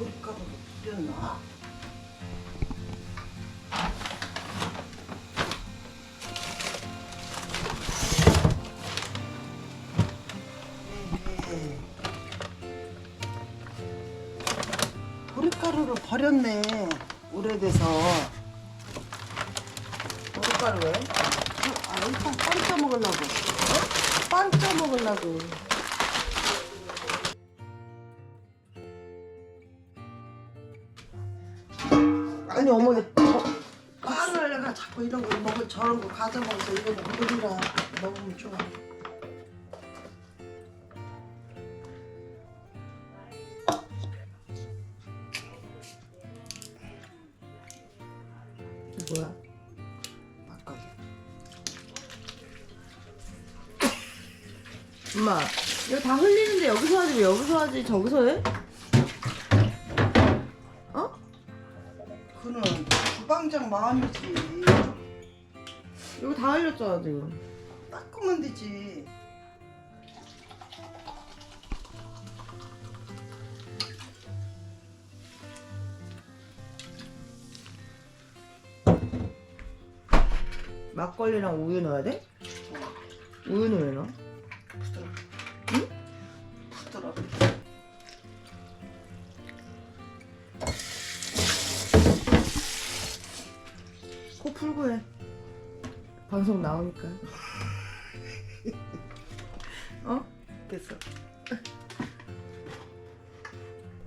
뿌렸나? 에헤. 보리가루를 버렸네. 오래돼서. 보리가루 왜? 아, 일단 빵 짜먹으려고. 어? 빵 짜먹으려고. 아니 어머니 빵을 내가 자꾸 이런 거 먹을 저런 거 가져 먹어서 이거 먹으리라 먹으면 좋아. 뭐야? 막걸리. 엄마 이거 다 흘리는데 여기서 하지 왜 여기서 하지 저기서 해? 주방장 마음이지. 이거 다 흘렸잖아 지금 닦으면 되지. 막걸리랑 우유 넣어야 돼? 우유는 왜 넣어? 방송 나오니까 어? 됐어.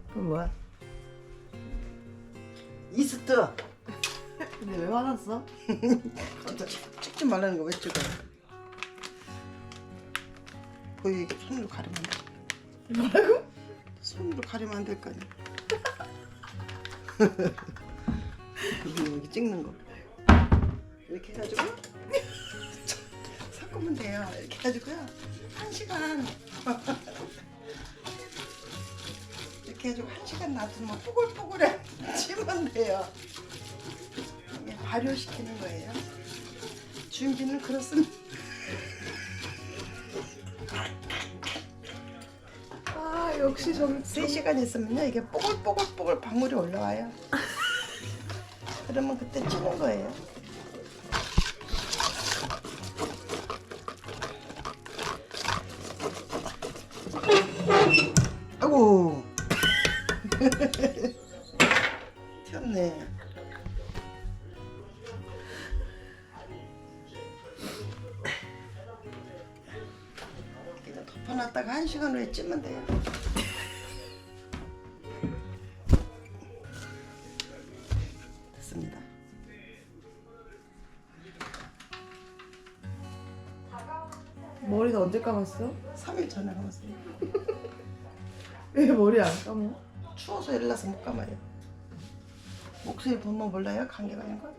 그럼 뭐야? 이스트. 근데 왜 화났어? 찍- 찍지 말라는 거 왜 찍어? 거기 손으로 가리면 안 돼. 뭐라고? 손으로 가리면 안 될 거 아니야. 여기 여기 찍는 거. 이렇게 해가지고 섞으면 돼요. 이렇게 해가지고요. 한 시간 이렇게 해가지고 한 시간 놔두면 뽀글뽀글해 치면 돼요. 이게 발효시키는 거예요. 준비는 그렇습니다. 아 역시 정 3시간 있으면요 이게 뽀글뽀글뽀글 방울이 올라와요 그러면 그때 찌는 거예요 덮어놨다가 한 시간 후에 찌면 돼요 됐습니다. 머리는 언제 감았어? 3일 전에 감았어요. 왜 머리 안 감어? 추워서 일나서 못 감아요. 목소리 보면 몰라요? 감기 걸린 거?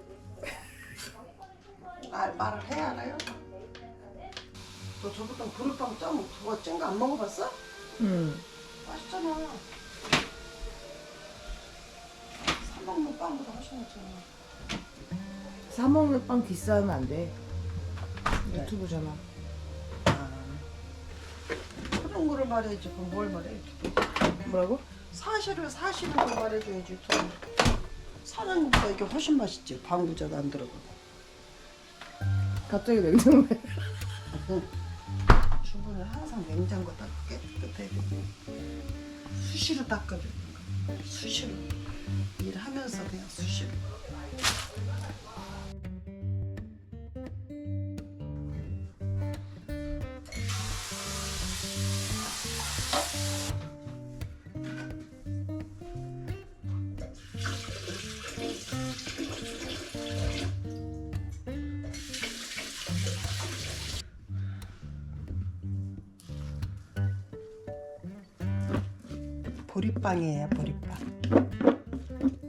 말, 말을 해야 알아요? 너 저부터 보리빵 쪄면 그거 찐거안 먹어봤어? 응 맛있잖아. 사 먹는 빵보다 훨씬 낫잖아. 사 먹는 빵 비싸면 안 돼. 유튜브잖아. 아. 그런 거를 말해야지. 그럼 뭘 말해야지. 뭐라고? 사실을 사실을 좀 말해줘야지 좀 사는 것보다 이게 훨씬 맛있지 방부자도 안 들어가 갑자기 냉장고에. 항상 냉장고 닦고 깨끗하게 수시로 닦아줘야 되는 거야 수시로. 일하면서 그냥 수시로 보리빵이에요 보리빵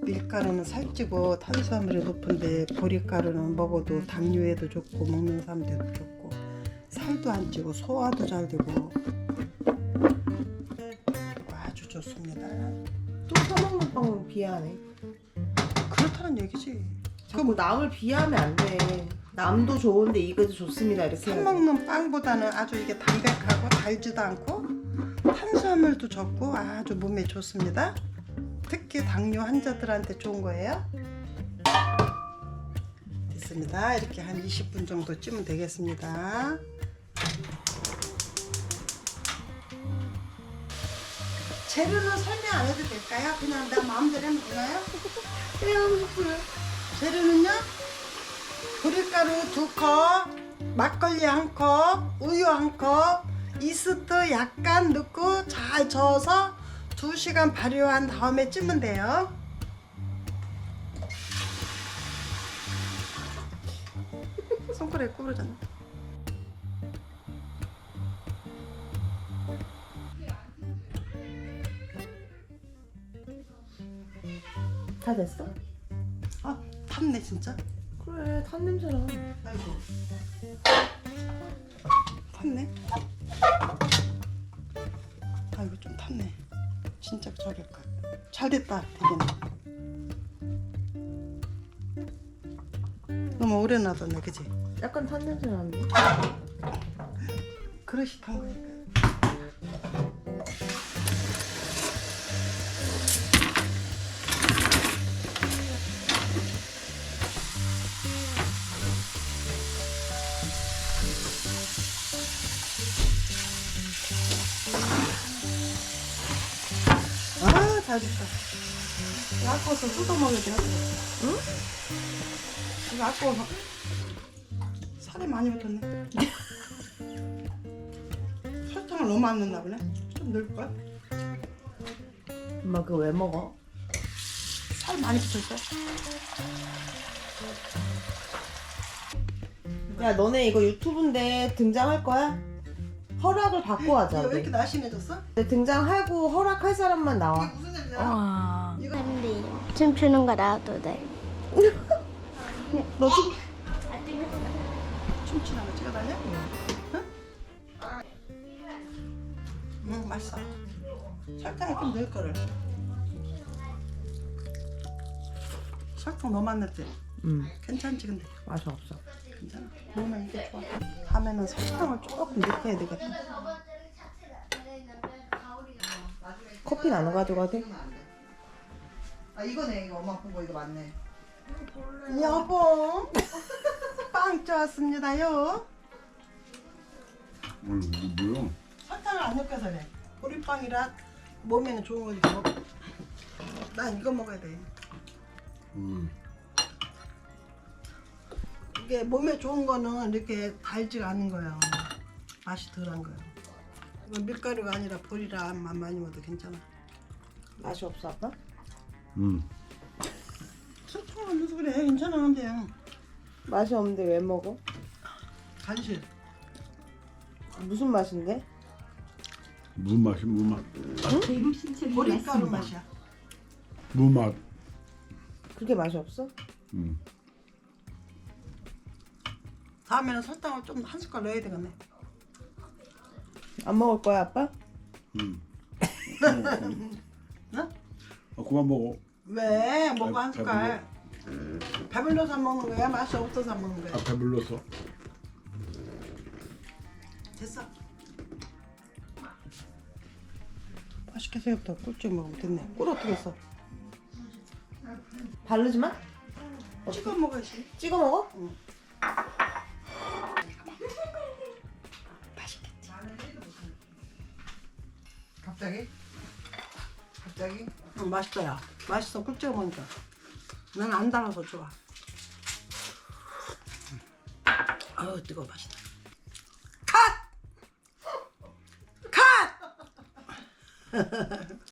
밀가루는 살찌고 탄수화물이 높은데 보리가루는 먹어도 당뇨에도 좋고 먹는 사람들도 좋고 살도 안 찌고 소화도 잘 되고 아주 좋습니다 또 사먹는 빵은 비하네. 그렇다는 얘기지 자꾸 남을 비하면 안 돼. 남도 좋은데 이것도 좋습니다. 이렇게 사 해야지. 먹는 빵보다는 아주 이게 담백하고 달지도 않고 탄수화물도 적고 아주 몸에 좋습니다 특히 당뇨 환자들한테 좋은 거예요. 됐습니다. 이렇게 한 20분 정도 찌면 되겠습니다. 재료는 설명 안 해도 될까요? 그냥 내 마음대로 하면 되나요? 재료는요? 보리가루 두 컵, 막걸리 한 컵, 우유 한 컵, 이스트 약간 넣고 잘 저어서 2시간 발효한 다음에 찌면 돼요. 손가락에 구부러졌네. 다 됐어? 아, 탔네 진짜. 그래 탄 냄새나. 아이고. 탔네. 아이고 좀 탔네. 진짜 저럴까. 잘 됐다 되겠네. 너무 오래 놔뒀네, 그지? 약간 탄 냄새 나는데. 그릇이 탄 거니까. 잘 됐다. 이거 아까워서 뜯어 먹어야 돼. 응? 이거 아까워서. 살이 많이 붙었네. 설탕을 너무 안 넣나 보네. 좀 넣을까? 엄마 그거 왜 먹어? 살 많이 붙었어. 야 너네 이거 유튜브인데 등장할 거야? 허락을 받고 하자 왜. 이렇게 날씬해졌어? 근데 등장하고 허락할 사람만 나와. 이게 무슨 냄새야? 와. 이거 근데 춤추는 거 나와도 돼. 너 지금 춤추는 거 찍어달래? 응? 응, 맛있어. 설탕을 좀 넣을 거를. 설탕 너무 안 넣지? 음 괜찮지 근데? 맛이 없어. 괜찮아. 먹으면 이게 좋아. 다음에는 설탕을 조금 넣어야 되겠다. 커피 나눠 가져가도 돼? 아 이거네 이거 엄마 보고 이거 맞네. 여보, 빵 좋았습니다요. 어, 이거 뭐야? 설탕을 안 넣어서 그래. 보리빵이라 몸에는 좋은 거니까. 먹- 난 이거 먹어야 돼. 음, 이게 몸에 좋은 거는 이렇게 달지가 않은 거야. 맛이 덜한 거야. 이건 밀가루가 아니라 보리라 맛 많이 먹어도 괜찮아. 맛이 없어 아빠? 음. 설탕 안 넣어서 그래. 괜찮아 근데. 맛이 없는데 왜 먹어? 간식. 무슨 맛인데? 무슨 맛이 무슨 맛? 보리가루 맛이야. 무슨 맛? 그렇게 맛이 없어? 음. 다음에는 설탕을 좀 한 숟갈 넣어야 되겠네. 안 먹을 거야 아빠? 음. 응? 아, 그만 먹어. 왜? 먹고 한 배- 숟갈. 배불러서 안 먹는 거야? 맛이 없어서 안 먹는 아, 거야? 배불렀어. 됐어. 맛있게 새우부터 꿀찍 먹으면 됐네. 꿀 어떻게 했어? 바르지 마? 찍어 먹어야지. 찍어 먹어? 맛 갑자기? 갑자기? 응, 맛있다, 야. 맛있어, 꿀 찍어 먹으니까. 난 안 달아서 좋아. 아우, 뜨거워, 맛있다. 컷! 컷!